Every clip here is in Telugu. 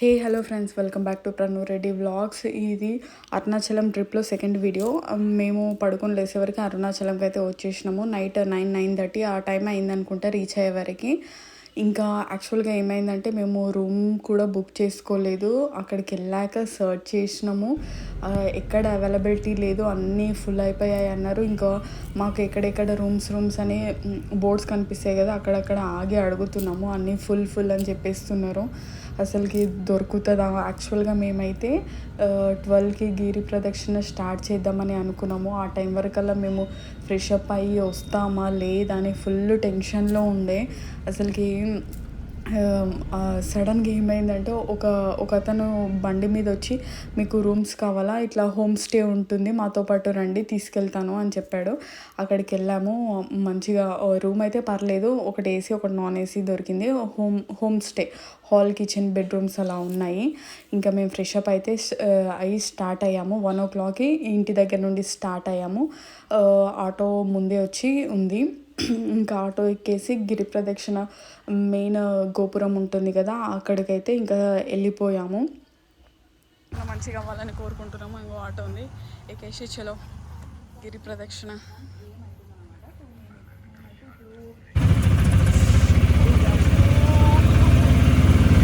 Hey hello friends welcome back to Pranu Reddy vlogs ఇది అరుణాచలం ట్రిప్లో సెకండ్ వీడియో మేము పడుకొని లేసే వరకు అరుణాచలంకి అయితే వచ్చేసినాము. నైట్ నైన్ నైన్ థర్టీ ఆ టైం అయిందనుకుంటే రీచ్ అయ్యే వరకు. ఇంకా యాక్చువల్గా ఏమైందంటే మేము రూమ్ కూడా బుక్ చేసుకోలేదు. అక్కడికి వెళ్ళాక సర్చ్ చేసినాము. ఎక్కడ అవైలబిలిటీ లేదు. అన్నీ ఫుల్ అయిపోయాయి అన్నారు. ఇంకా మాకు ఎక్కడెక్కడ రూమ్స్ రూమ్స్ అని బోర్డ్స్ కనిపిస్తాయి కదా అక్కడక్కడ ఆగి అడుగుతున్నాము. అన్నీ ఫుల్ ఫుల్ అని చెప్పేస్తున్నారు. అసలుకి దొరుకుతుందా? యాక్చువల్గా మేమైతే ట్వెల్వ్కి గిరి ప్రదక్షిణ స్టార్ట్ చేద్దామని అనుకున్నాము. ఆ టైం వరకల్లా మేము ఫ్రెష్ అప్ అయ్యి వస్తామా లేదా అని ఫుల్ టెన్షన్లో ఉండే. అసలుకి సడన్గా ఏమైందంటే ఒక ఒక అతను బండి మీద వచ్చి మీకు రూమ్స్ కావాలా? ఇట్లా హోమ్ స్టే ఉంటుంది మాతో పాటు రండి తీసుకెళ్తాను అని చెప్పాడు. అక్కడికి వెళ్ళాము. మంచిగా రూమ్ అయితే పర్లేదు. ఒకటి ఏసీ ఒకటి నాన్ ఏసీ దొరికింది. Home home stay hall kitchen bedrooms అలా ఉన్నాయి. ఇంకా మేము ఫ్రెష్ అప్ అయితే అయ్యి స్టార్ట్ అయ్యాము. వన్ ఓ క్లాక్కి ఇంటి దగ్గర నుండి స్టార్ట్ అయ్యాము. ఆటో ముందే వచ్చి ఉంది. ఇంకా ఆటో ఎక్కేసి గిరి ప్రదక్షిణ మెయిన్ గోపురం ఉంటుంది కదా అక్కడికైతే ఇంకా వెళ్ళిపోయాము. మంచిగా అవ్వాలని కోరుకుంటున్నాము ఇంకో ఆటో ఉంది. ఎక్కేసి చలో గిరి ప్రదక్షిణ.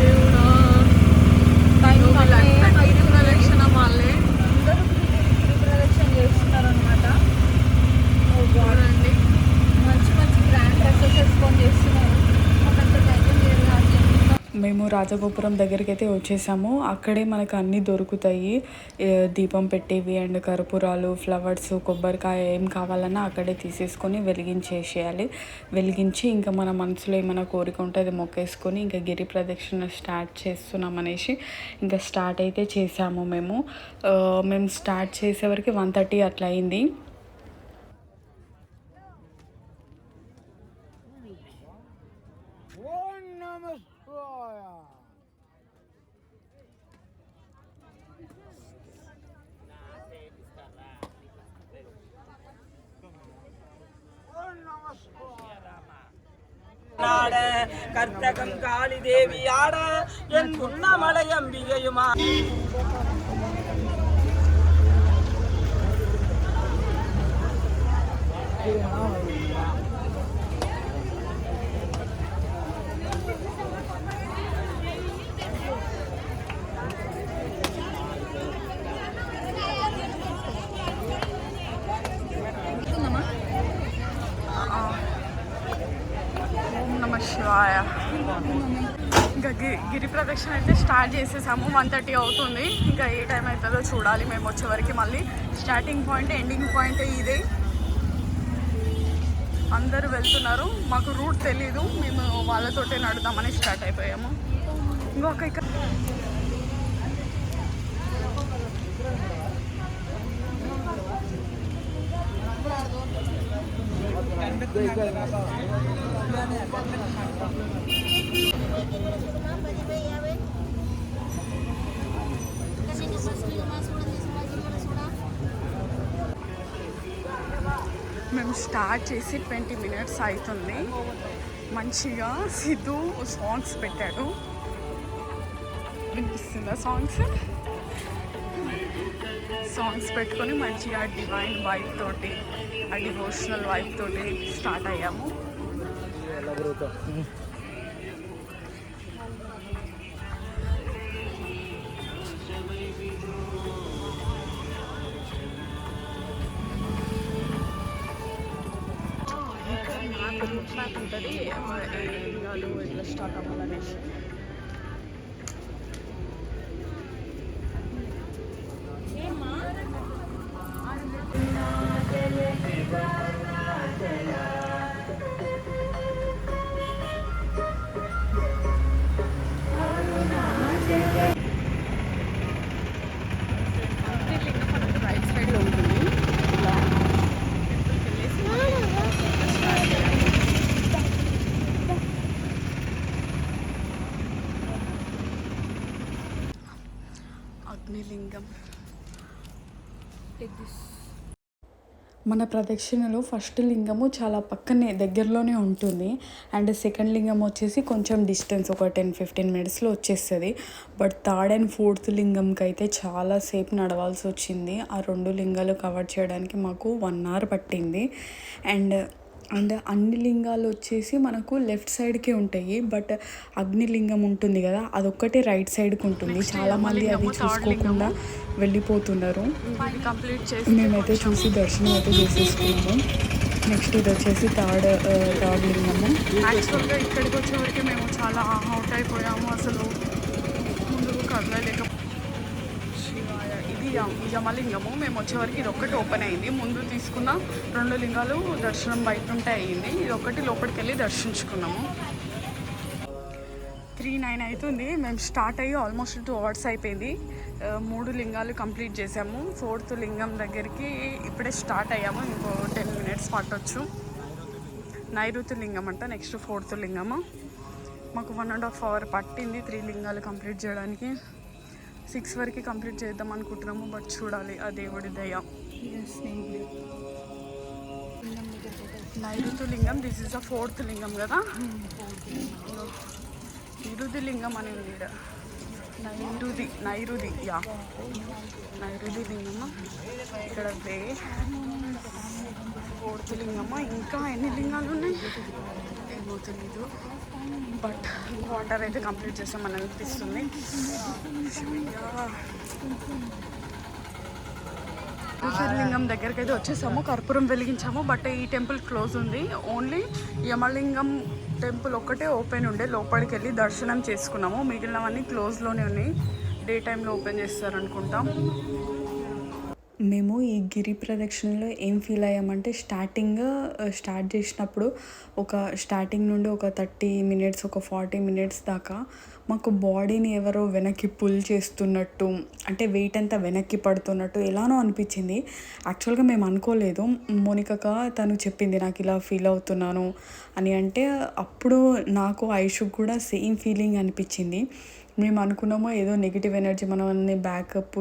దేవుడా గిరి ప్రదక్షిణ వాళ్ళే ప్రదక్షిణ చేస్తున్నారు అనమాట చూడండి మంచి మంచి బ్రాండ్ డ్రెస్సెస్ వేసుకొని చేస్తున్నారు మాకంత ధైర్యం లేదు కాబట్టి మేము రాజగోపురం దగ్గరికి అయితే వచ్చేసాము. అక్కడే మనకు అన్నీ దొరుకుతాయి. దీపం పెట్టేవి అండ్ కర్పూరాలు ఫ్లవర్స్ కొబ్బరికాయ ఏం కావాలన్నా అక్కడే తీసేసుకొని వెలిగించేసేయాలి. వెలిగించి ఇంకా మన మనసులో ఏమైనా కోరిక ఉంటే అది మొక్కేసుకొని ఇంకా గిరి ప్రదక్షిణ స్టార్ట్ చేస్తున్నాం అనేసి ఇంకా స్టార్ట్ అయితే చేసాము మేము. మేము స్టార్ట్ చేసేవరకు వన్ థర్టీ అట్లా అయింది. ఓం Mamy swoja. நாட கர்த்தகம் காளி தேவியாட என் உண்ணமலை அம்பிகையுமா Yeah. గిరి ప్రదక్షిణ అయితే స్టార్ట్ చేసేసాము. వన్ థర్టీ అవుతుంది. ఇంకా ఏ టైం అవుతుందో చూడాలి. మేము వచ్చేవరకు మళ్ళీ స్టార్టింగ్ పాయింట్ ఎండింగ్ పాయింట్ ఇదే. అందరూ వెళ్తున్నారు. మాకు రూట్ తెలీదు. మేము వాళ్ళతోటే నడుదామని స్టార్ట్ అయిపోయాము. ఇంకొక ఇక్కడ. మేము స్టార్ట్ చేసి ట్వంటీ మినిట్స్ అవుతుంది. మంచిగా సిద్ధు సాంగ్స్ పెట్టాడు. వినిపిస్తుందా సాంగ్స్ సాంగ్స్ పెట్టుకొని మంచిగా డివైన్ వైఫ్ తోటి ఆ డివోషనల్ వైఫ్ తోటి స్టార్ట్ అయ్యాము. మన ప్రదక్షిణలో ఫస్ట్ లింగము చాలా పక్కనే దగ్గరలోనే ఉంటుంది. అండ్ సెకండ్ లింగం వచ్చేసి కొంచెం డిస్టెన్స్ ఒక టెన్ ఫిఫ్టీన్ మినిట్స్లో వచ్చేస్తుంది. బట్ థర్డ్ అండ్ ఫోర్త్ లింగంకి అయితే చాలాసేపు నడవాల్సి వచ్చింది. ఆ రెండు లింగాలు కవర్ చేయడానికి మాకు వన్ అవర్ పట్టింది. అండ్ అండ్ అన్ని లింగాలు వచ్చేసి మనకు లెఫ్ట్ సైడ్కే ఉంటాయి. బట్ అగ్నిలింగం ఉంటుంది కదా అదొక్కటే రైట్ సైడ్కి ఉంటుంది. చాలా మంది అది చూసుకోకుండా వెళ్ళిపోతున్నారు. మేమైతే చూసి దర్శనం అయితే చేసేసుకున్నాము. నెక్స్ట్ ఇది వచ్చేసి థర్డ్ థర్డ్ లింగము. యాక్చువల్గా ఇక్కడికి వచ్చేవరకు మేము చాలా అవుట్ అయిపోయాము. అసలు ముందుకు యమ- యమలింగము మేము వచ్చేవరకు ఇది ఒక్కటి ఓపెన్ అయింది. ముందు తీసుకున్న రెండు లింగాలు దర్శనం బయట ఉంటే అయ్యింది. ఇది ఒకటి లోపలికి వెళ్ళి దర్శించుకున్నాము. త్రీ నైన్ అవుతుంది మేము స్టార్ట్ అయ్యి ఆల్మోస్ట్ టూ అవర్స్ అయిపోయింది. మూడు లింగాలు కంప్లీట్ చేసాము ఫోర్త్ లింగం దగ్గరికి ఇప్పుడే స్టార్ట్ అయ్యాము. ఇంకో టెన్ మినిట్స్ పట్టొచ్చు. నైరుతి లింగం అంట నెక్స్ట్ ఫోర్త్ లింగము. మాకు వన్ అండ్ హాఫ్ అవర్ పట్టింది త్రీ లింగాలు కంప్లీట్ చేయడానికి. సిక్స్ వరకు కంప్లీట్ చేద్దాం అనుకుంటున్నాము బట్ చూడాలి. ఆ దేవుడి దయ. నైరుతి లింగం దిస్ ఇస్ ద ఫోర్త్ లింగం కదా? నిరుది లింగం అని ఉంది. నైరుది నైరుది యా. నైరుది లింగము ఇక్కడ వే. ఫోర్త్ లింగము? ఇంకా ఎన్ని లింగాలు ఉన్నాయి? ఏమో బట్ వాటర్ అయితే కంప్లీట్ చేసామని అనిపిస్తుంది. శివయ్య. లింగం దగ్గరికి అయితే వచ్చేసాము. కర్పూరం వెలిగించాము. బట్ ఈ టెంపుల్ క్లోజ్ ఉంది. ఓన్లీ యమలింగం టెంపుల్ ఒక్కటే ఓపెన్ ఉండే. లోపలికి వెళ్ళి దర్శనం చేసుకున్నాము. మిగిలినవన్నీ క్లోజ్లోనే ఉన్నాయి. డే టైంలో ఓపెన్ చేస్తారనుకుంటాం. మేము ఈ గిరి ప్రదక్షిణలో ఏం ఫీల్ అయ్యామంటే స్టార్టింగ్ స్టార్ట్ చేసినప్పుడు ఒక స్టార్టింగ్ నుండి ఒక థర్టీ మినిట్స్ ఒక ఫార్టీ మినిట్స్ దాకా మాకు బాడీని ఎవరో వెనక్కి పుల్ చేస్తున్నట్టు అంటే వెయిట్ అంతా వెనక్కి పడుతున్నట్టు ఎలానో అనిపించింది. యాక్చువల్గా మేము అనుకోలేదు. మోనికక తను చెప్పింది నాకు ఇలా ఫీల్ అవుతున్నాను అని. అంటే అప్పుడు నాకు ఐషుకు కూడా సేమ్ ఫీలింగ్ అనిపించింది. మేము అనుకున్నాము ఏదో నెగిటివ్ ఎనర్జీ మనల్ని బ్యాకప్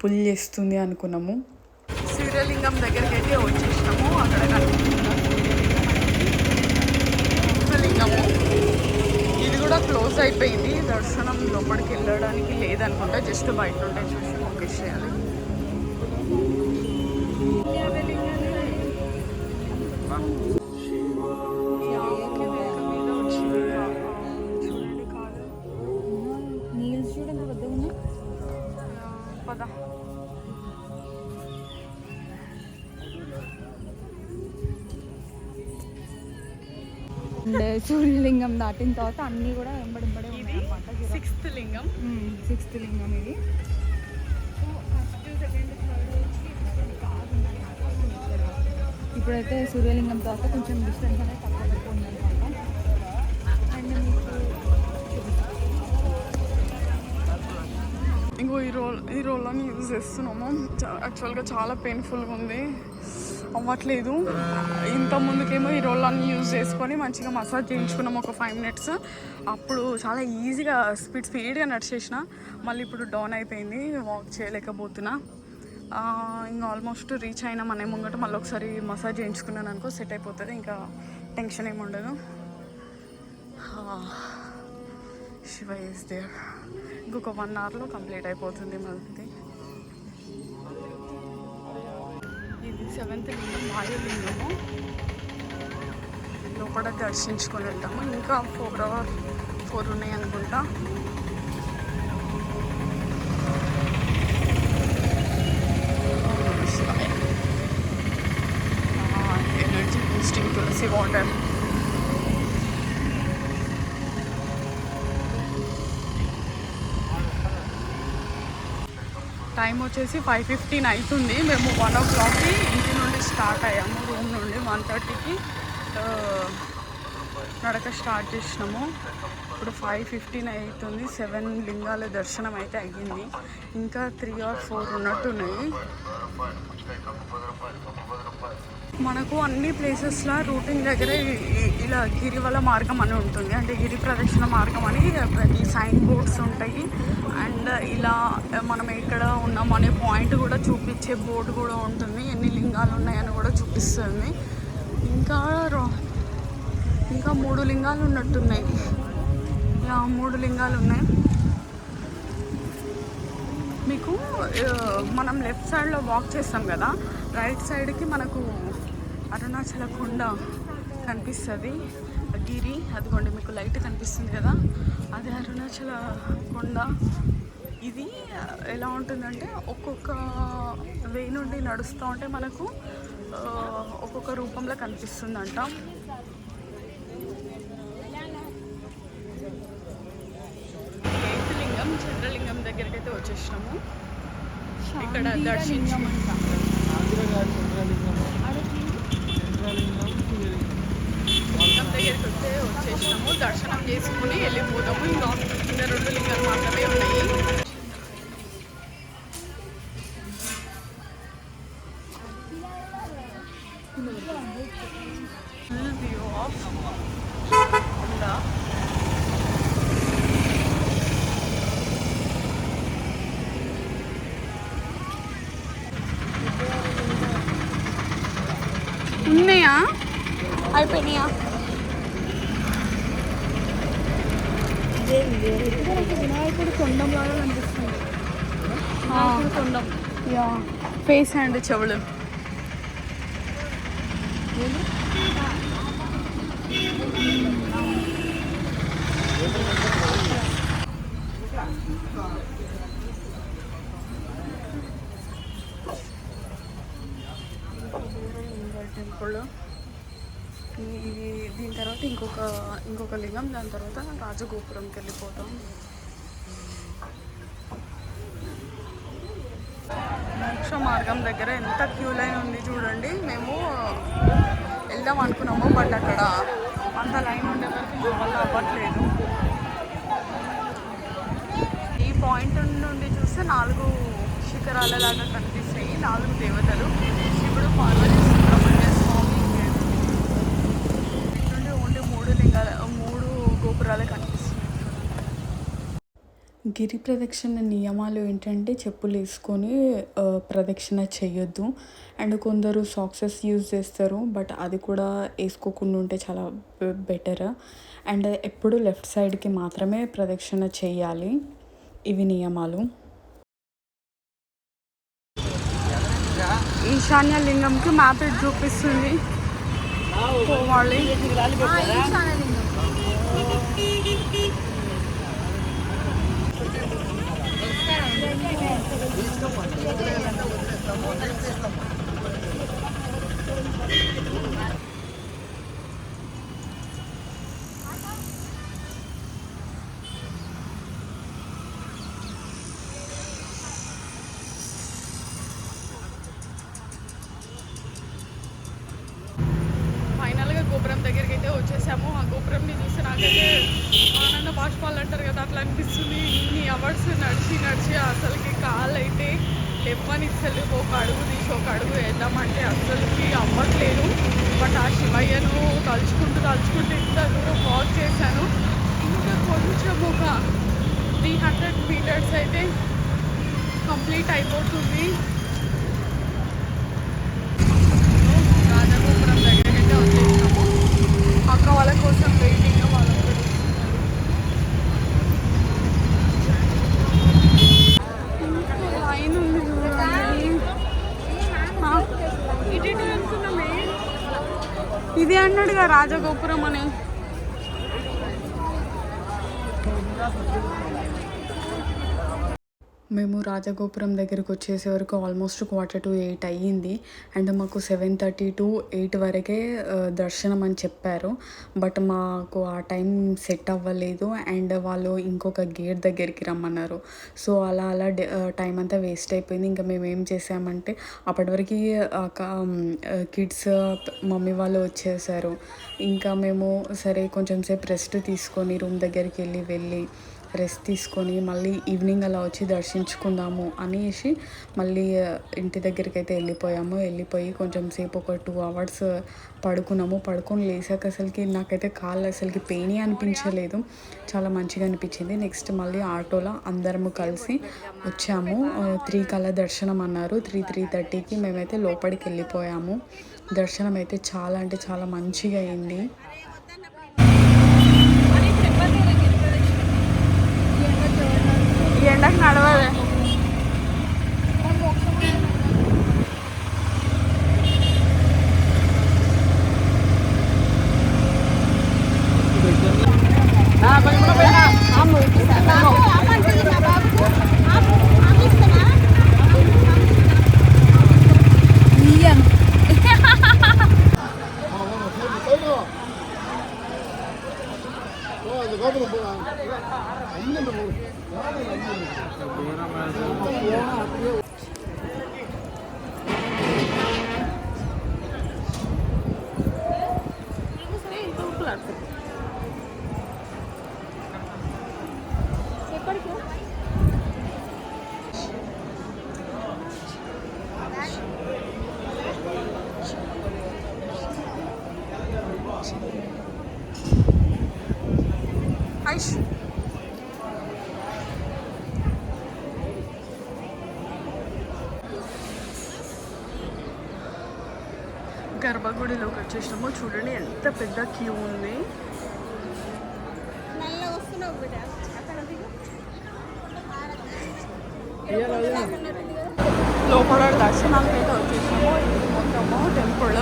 పుల్ చేస్తుంది అనుకున్నాము. సూర్యలింగం దగ్గరికి అయితే వచ్చేసినాము. అక్కడ సూర్యలింగము. ఇది కూడా క్లోజ్ అయిపోయింది. దర్శనం లోపలికి వెళ్ళడానికి లేదనుకుంటా. జస్ట్ బయట ఉంటే చూసి ఓకే చేయాలి. ఈ సూర్యలింగం దాటిన తర్వాత అన్నీ కూడా వెంబడింబడే ఉన్నాయి అనమాట సిక్స్త్ లింగం. సిక్స్త్ లింగం ఇది. ఇప్పుడైతే సూర్యలింగం తర్వాత కొంచెం డిస్టెన్స్ అనేది తక్కువ తక్కువ ఉందన్నమాట అండ్ మీకు ఇంకో ఈ రోల్ ఈ రోల్ని యూజ్ చేస్తున్నాము. యాక్చువల్గా చాలా పెయిన్ఫుల్గా ఉంది. అవ్వట్లేదు. ఇంత ముందుకేమో ఈ రోళ్ళన్ని యూజ్ చేసుకొని మంచిగా మసాజ్ చేయించుకున్నాము ఒక ఫైవ్ మినిట్స్ అప్పుడు చాలా ఈజీగా స్పీడ్ స్పీడ్గా నడిచేసిన. మళ్ళీ ఇప్పుడు డౌన్ అయిపోయింది వాక్ చేయలేకపోతున్నా. ఇంకా ఆల్మోస్ట్ రీచ్ అయినా మన ముంగట మళ్ళీ ఒకసారి మసాజ్ చేయించుకున్నాను అనుకో సెట్ అయిపోతుంది. ఇంకా టెన్షన్ ఏమి ఉండదు. శివ ఇస్ దేర్ ఇంకొక వన్ అవర్లో కంప్లీట్ అయిపోతుంది మళ్ళీ. సెవెంత్ లింగం వాయులింగము లోపల దర్శించుకొని వెళ్తాము ఇంకా ఫోర్ అవర్ ఫోర్ ఉన్నాయి అనుకుంటా. Energy boosting tulsi water time వచ్చేసి ఫైవ్ ఫిఫ్టీన్ అవుతుంది మేము వన్ ఓ క్లాక్కి ఇంటి నుండి స్టార్ట్ అయ్యాము. రూమ్ నుండి వన్ థర్టీకి నడక స్టార్ట్ చేసినాము. ఇప్పుడు ఫైవ్ ఫిఫ్టీన్ అవుతుంది సెవెన్ లింగాల దర్శనం అయితే అయ్యింది. ఇంకా త్రీ ఆర్ ఫోర్ ఉన్నట్టున్నాయి. మనకు అన్ని ప్లేసెస్లో రూటింగ్ దగ్గరే గిరివల మార్గం అని ఉంటుంది. అంటే గిరి ప్రదక్షిణ మార్గం అని ప్రతి సైన్ బోర్డ్స్ ఉంటాయి. అండ్ ఇలా మనం ఎక్కడ ఉన్నాం అనే పాయింట్ కూడా చూపించే బోర్డు కూడా ఉంటుంది. ఎన్ని లింగాలు ఉన్నాయని కూడా చూపిస్తుంది. ఇంకా రో- ఇంకా మూడు లింగాలు ఉన్నట్టున్నాయి. ఇలా మూడు లింగాలు ఉన్నాయి. మీకు మనం లెఫ్ట్ సైడ్లో వాక్ చేస్తాం కదా. రైట్ సైడ్కి మనకు అరుణాచల కొండ కనిపిస్తుంది. గిరి అదిగోండి మీకు లైట్ కనిపిస్తుంది కదా? అది అరుణాచల కొండ. ఇది ఎలా ఉంటుందంటే ఒక్కొక్క వే నుండి నడుస్తూ ఉంటే మనకు ఒక్కొక్క రూపంలో కనిపిస్తుందంట. లింగం చంద్రలింగం దగ్గరికి అయితే వచ్చేసినాము. ఇక్కడ దర్శించి లింగం దగ్గరికి వస్తే వచ్చేసినాము. దర్శనం చేసుకుని వెళ్ళిపోదాము. ఇంకా రెండు యా ఫేస్ అండ్ చెవులు. టెంపుల్ ఇది దీని తర్వాత ఇంకొక ఇంకొక లింగం దాని తర్వాత రాజగోపురంకి వెళ్ళిపోతాం మోక్ష మార్గం దగ్గర ఎంత క్యూ లైన్ ఉంది చూడండి. మేము వెళ్దాం అనుకున్నాము బట్ అక్కడ అంత లైన్ ఉండే వరకు మా వల్ల అవ్వట్లేదు. ఈ పాయింట్ నుండి చూస్తే నాలుగు శిఖరాల లాగా కనిపిస్తాయి నాలుగు దేవతలు. శివుడు పార్వతి సుబ్రహ్మణ్య స్వామి ఇటు నుండి ఓన్లీ మూడు లింగాల మూడు గోపురాలు కనిపిస్తాయి గిరి ప్రదక్షిణ నియమాలు ఏంటంటే చెప్పులు వేసుకొని ప్రదక్షిణ చేయొద్దు. అండ్ కొందరు సాక్సెస్ యూజ్ చేస్తారు బట్ అది కూడా వేసుకోకుండా ఉంటే చాలా బెటర్. అండ్ ఎప్పుడు లెఫ్ట్ సైడ్కి మాత్రమే ప్రదక్షిణ చేయాలి. ఇవి నియమాలు. ఈశాన్య లింగంకి మ్యాప్ ఇటు చూపిస్తుంది పోవాలి. గోపురం దగ్గరికి అయితే వచ్చేసాము. ఆ గోపురంని చూసి నాకైతే ఆనంద బాష్పాలు అంటారు కదా అట్లా అనిపిస్తుంది. ఇన్ని అవర్స్ నడిచి నడిచి లేవనిస్తలు ఒక అడుగు తీసి ఒక అడుగు వేద్దామంటే అసలుకి అవ్వట్లేదు. బట్ ఆ శివయ్యను తలుచుకుంటూ తలుచుకుంటూ ఇంత దూరం వాక్ చేశాను. ఇంకా కొంచెం ఒక త్రీ హండ్రెడ్ మీటర్స్ అయితే కంప్లీట్ అయిపోతుంది రాజగోపురం దగ్గరికి అయితే వచ్చేసినాము అక్క వాళ్ళ కోసం వెయిటింగ్ వాళ్ళ లైన్ ఉంది చూడండి. ఆ, ఇటు ఇటు వెళ్తున్నామే ఇది అన్నాడుగా రాజగోపురం అని మేము రాజగోపురం దగ్గరికి వచ్చేసే వరకు ఆల్మోస్ట్ క్వార్టర్ టు ఎయిట్ అయ్యింది. అండ్ మాకు సెవెన్ థర్టీ టు ఎయిట్ వరకే దర్శనం అని చెప్పారు. బట్ మాకు ఆ టైం సెట్ అవ్వలేదు. అండ్ వాళ్ళు ఇంకొక గేట్ దగ్గరికి రమ్మన్నారు. సో అలా అలా టైం అంతా వేస్ట్ అయిపోయింది. ఇంకా మేము ఏం చేసామంటే అప్పటి వరకు కిడ్స్ మమ్మీ వాళ్ళు వచ్చేసారు. ఇంకా మేము సరే కొంచెం సేపు రెస్ట్ తీసుకొని రూమ్ దగ్గరికి వెళ్ళి వెళ్ళి రెస్ట్ తీసుకొని మళ్ళీ ఈవినింగ్ అలా వచ్చి దర్శించుకుందాము అనేసి మళ్ళీ ఇంటి దగ్గరికి అయితే వెళ్ళిపోయాము. వెళ్ళిపోయి కొంచెం సేపు ఒక టూ అవర్స్ పడుకున్నాము. పడుకొని లేసాక అసలుకి నాకైతే కాళ్ళు అసలుకి పెయిన్ అనిపించలేదు. చాలా మంచిగా అనిపించింది. నెక్స్ట్ మళ్ళీ ఆటోలో అందరము కలిసి వచ్చాము. త్రీ కల్లా దర్శనం అన్నారు. త్రీ త్రీ థర్టీకి మేమైతే లోపలికి వెళ్ళిపోయాము. దర్శనం అయితే చాలా అంటే చాలా మంచిగా అయింది. ఈ ఎండకు గర్భగుడిలోకి వచ్చేసినాము చూడండి ఎంత పెద్ద క్యూ ఉంది లోపల దర్శనానికి అయితే వచ్చేసినాము ఇది మొత్తము టెంపుల్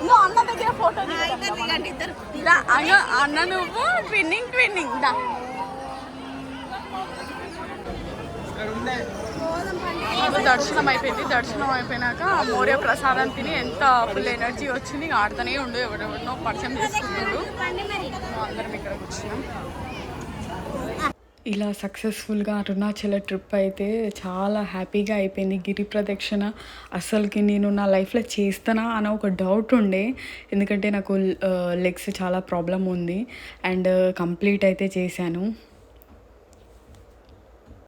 నువ్వు అన్న దగ్గర ఫోటో దా, అయ్యో, అన్న నువ్వు ట్విన్నింగ్ ట్విన్నింగ్ దా. దర్శనం అయిపోయింది. దర్శనం అయిపోయినాక మౌర్య ప్రసాదం తిని ఎంత ఫుల్ ఎనర్జీ వచ్చింది ఆడుతూనే ఉండు ఎవరెవరినో పరిచయం చేసుకుంటున్నాడు అందరం ఇక్కడికి వచ్చినాం. ఇలా సక్సెస్ఫుల్గా అరుణాచల ట్రిప్ అయితే చాలా హ్యాపీగా అయిపోయింది. గిరి ప్రదక్షిణ అసలుకి నేను నా లైఫ్లో చేస్తానా అన్న ఒక డౌట్ ఉండే. ఎందుకంటే నాకు లెగ్స్ చాలా ప్రాబ్లం ఉంది. అండ్ కంప్లీట్ అయితే చేశాను.